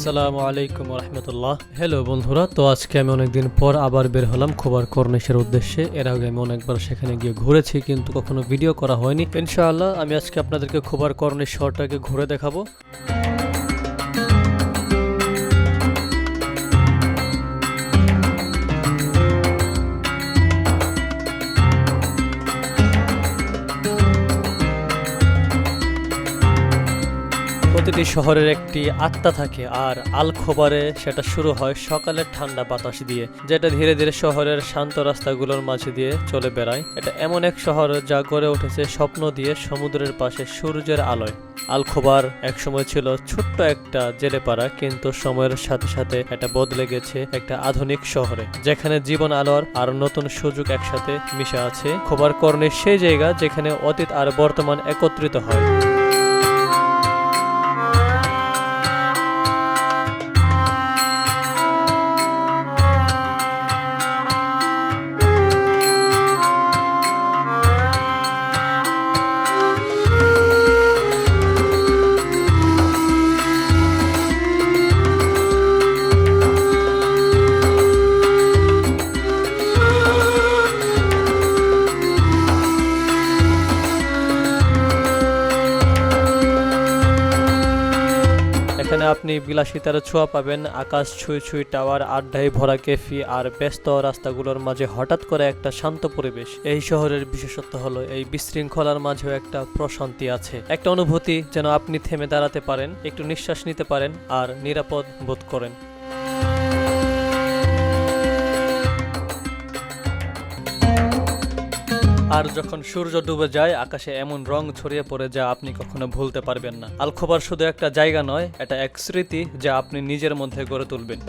আসসালামু আলাইকুম রহমতুল্লাহ হ্যালো বন্ধুরা, তো আজকে আমি অনেকদিন পর আবার বের হলাম খোবার কর্নিশের উদ্দেশ্যে। এর আগে আমি অনেকবার সেখানে গিয়ে ঘুরেছি, কিন্তু কখনো ভিডিও করা হয়নি। ইনশাআল্লাহ, আমি আজকে আপনাদেরকে খোবার কর্নিশ শহরটাকে ঘুরে দেখাবো। প্রতিটি শহরের একটি আত্মা থাকে, আর আল খোবারে সেটা শুরু হয় সকালের ঠান্ডা বাতাস দিয়ে, যেটা ধীরে ধীরে শহরের শান্ত রাস্তাগুলোর মাঝে দিয়ে চলে বেড়ায়। এটা এমন এক শহর যা গড়ে উঠেছে স্বপ্ন দিয়ে সমুদ্রের পাশে সূর্যের আলোয়। আল খোবার একসময় ছিল ছোট্ট একটা জেলেপাড়া, কিন্তু সময়ের সাথে সাথে এটা বদলে গেছে একটা আধুনিক শহরে, যেখানে জীবন আলোর আর নতুন সুযোগ একসাথে মিশে আছে। খোবার কর্ণে সেই জায়গা যেখানে অতীত আর বর্তমান একত্রিত হয়। আপনি বিলাসিতার ছোঁয়া পাবেন। আকাশ ছুঁই ছুঁই টাওয়ার, আড্ডায় ভরা কেফি আর ব্যস্ত রাস্তাগুলোর মাঝে হঠাৎ করে একটা শান্ত পরিবেশ। এই শহরের বিশেষত্ব হলো, এই বিশৃঙ্খলার মাঝেও একটা প্রশান্তি আছে। একটা অনুভূতি যেন আপনি থেমে দাঁড়াতে পারেন, একটু নিঃশ্বাস নিতে পারেন আর নিরাপদ বোধ করেন। আর যখন সূর্য ডুবে যায়, আকাশে এমন রং ছড়িয়ে পড়ে যা আপনি কখনো ভুলতে পারবেন না। আলখোবার শুধু একটা জায়গা নয়, এটা এক স্মৃতি যা আপনি নিজের মধ্যে গড়ে তুলবেন।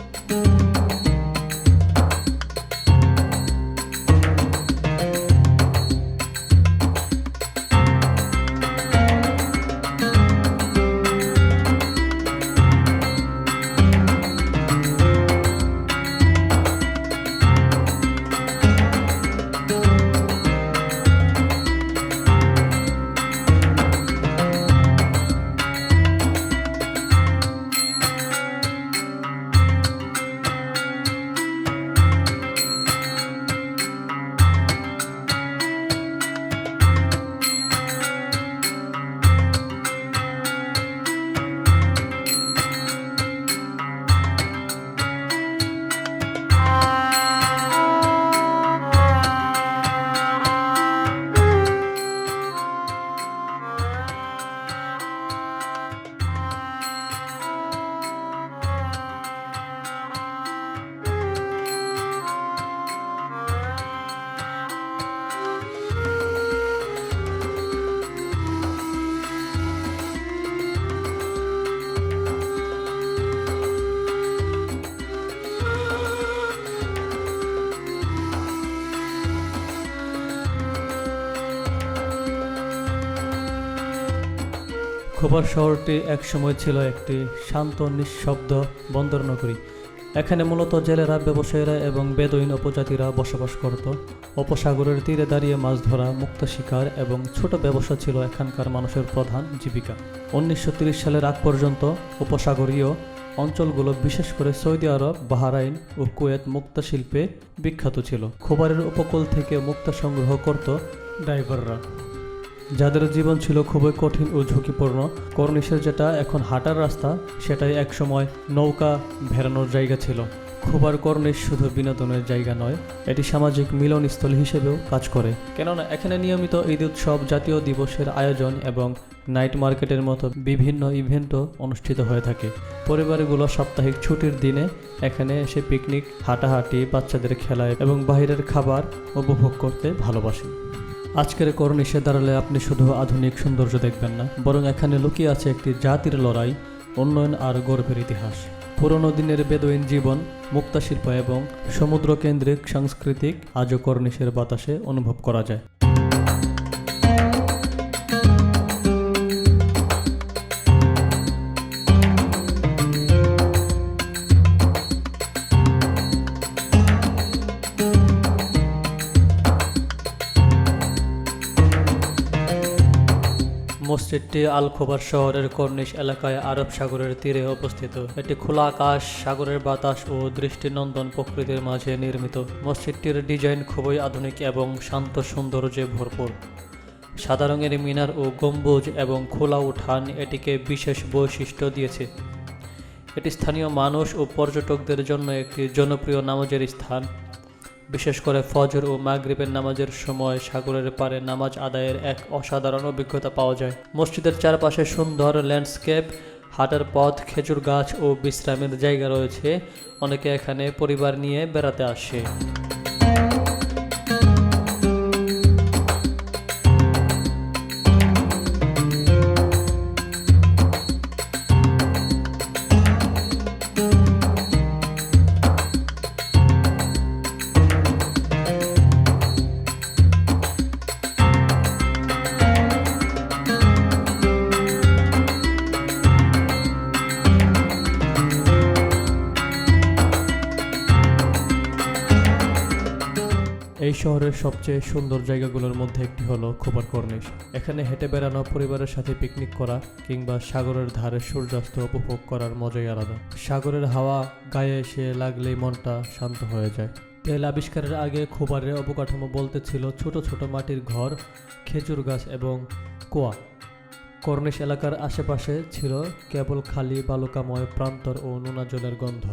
খোবার শহরটি একসময় ছিল একটি শান্ত, নিঃশব্দ বন্দর নগরী। এখানে মূলত জেলেরা, ব্যবসায়ীরা এবং বেদইন উপজাতিরা বসবাস করত। উপসাগরের তীরে দাঁড়িয়ে মাছ ধরা, মুক্ত শিকার এবং ছোট ব্যবসা ছিল এখানকার মানুষের প্রধান জীবিকা। উনিশশো সালের আগ পর্যন্ত উপসাগরীয় অঞ্চলগুলো, বিশেষ করে সৌদি আরব, বাহারাইন ও কুয়েত মুক্তা শিল্পে বিখ্যাত ছিল। খোবারের উপকূল থেকে মুক্তা সংগ্রহ করত ড্রাইভাররা। যাদের জীবন ছিল খুবই কঠিন ও ঝুঁকিপূর্ণ কর্নিশের যেটা এখন হাঁটার রাস্তা, সেটাই একসময় নৌকা ভেড়ানোর জায়গা ছিল। খুবার কর্নিশ শুধু বিনোদনের জায়গা নয়, এটি সামাজিক মিলনস্থল হিসেবেও কাজ করে। কেননা, এখানে নিয়মিত ঈদ উৎসব, জাতীয় দিবসের আয়োজন এবং নাইট মার্কেটের মতো বিভিন্ন ইভেন্টও অনুষ্ঠিত হয়ে থাকে। পরিবারগুলো সাপ্তাহিক ছুটির দিনে এখানে এসে পিকনিক, হাঁটাহাঁটি, বাচ্চাদের খেলায় এবং বাইরের খাবার উপভোগ করতে ভালোবাসে। আজকের করণিসে দাঁড়ালে আপনি শুধু আধুনিক সৌন্দর্য দেখবেন না, বরং এখানে লুকিয়ে আছে একটি জাতির লড়াই, উন্নয়ন আর গর্বের ইতিহাস। পুরনো দিনের বেদইন জীবন মুক্তা শিল্প এবং সমুদ্র কেন্দ্রিক সাংস্কৃতিক আজও কর্ণিশের বাতাসে অনুভব করা যায়। মসজিদটি আল খোবার শহরের কর্নিশ এলাকায় আরব সাগরের তীরে অবস্থিত। এটি খোলা আকাশ, সাগরের বাতাস ও দৃষ্টিনন্দন প্রকৃতির মাঝে নির্মিত। মসজিদটির ডিজাইন খুবই আধুনিক এবং শান্ত সৌন্দর্যে ভরপুর। সাদা রঙের মিনার ও গম্বুজ এবং খোলা উঠান এটিকে বিশেষ বৈশিষ্ট্য দিয়েছে। এটি স্থানীয় মানুষ ও পর্যটকদের জন্য একটি জনপ্রিয় নামাজের স্থান। বিশেষ করে ফজর ও মাগরীবের নামাজের সময় সাগরের পারে নামাজ আদায়ের এক অসাধারণ অভিজ্ঞতা পাওয়া যায়। মসজিদের চারপাশে সুন্দর ল্যান্ডস্কেপ, হাটার পথ, খেজুর গাছ ও বিশ্রামের জায়গা রয়েছে। অনেকে এখানে পরিবার নিয়ে বেড়াতে আসে। এই শহরের সবচেয়ে সুন্দর জায়গাগুলোর মধ্যে একটি হলো খোবার কর্নিশ। এখানে হেঁটে বেড়ানো পরিবারের সাথে পিকনিক করা কিংবা সাগরের ধারে সূর্যাস্ত উপভোগ করার মজাই আলাদা। সাগরের হাওয়া গায়ে এসে লাগলেই মনটা শান্ত হয়ে যায়। তেল আবিষ্কারের আগে খোবারের অবকাঠামো বলতে ছিল ছোট ছোট মাটির ঘর, খেজুর গাছ এবং কুয়া। কর্নিশ এলাকার আশেপাশে ছিল কেবল খালি বালুকাময় প্রান্তর ও নোনা জলের গন্ধ।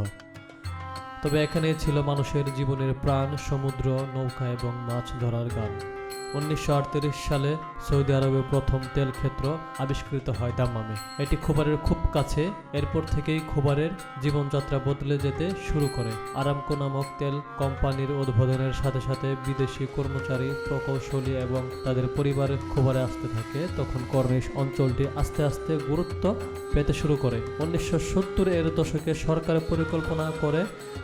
তবে এখানে ছিল মানুষের জীবনের প্রাণ সমুদ্র নৌকা এবং মাছ ধরার গান। উনিশশো আটত্রিশ সালে সৌদি আরবে প্রথম তেল ক্ষেত্র আবিষ্কৃত হয় দাম্মামে। এটি খোবারের খুব কাছে, এরপর থেকেই খোবারের জীবনযাত্রা বদলে যেতে শুরু করে। আরামকো নামক তেল কোম্পানির উদ্বোধনের সাথে সাথে বিদেশি কর্মচারী প্রকৌশলী এবং তাদের পরিবার খোবারে আসতে থাকে। তখন কর্নিশ অঞ্চলটি আস্তে আস্তে গুরুত্ব পেতে শুরু করে। উনিশশো সত্তর এর দশকে সরকার পরিকল্পনা করে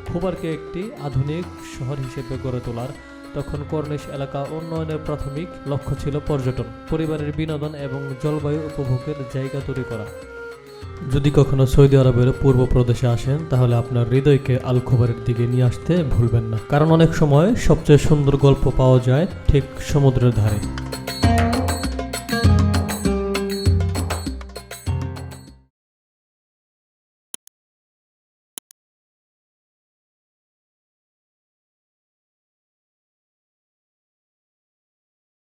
খোবারকে একটি আধুনিক শহর হিসেবে গড়ে তোলার তখন কর্নিশ এলাকা উন্নয়নের প্রাথমিক লক্ষ্য ছিল পর্যটন, পরিবারের বিনোদন এবং জলবায়ু উপভোগের জায়গা তৈরি করা। যদি কখনো সৌদি আরবের পূর্ব প্রদেশে আসেন, তাহলে আপনার হৃদয়কে আল খোবারের দিকে নিয়ে আসতে ভুলবেন না। কারণ অনেক সময় সবচেয়ে সুন্দর গল্প পাওয়া যায় ঠিক সমুদ্রের ধারে।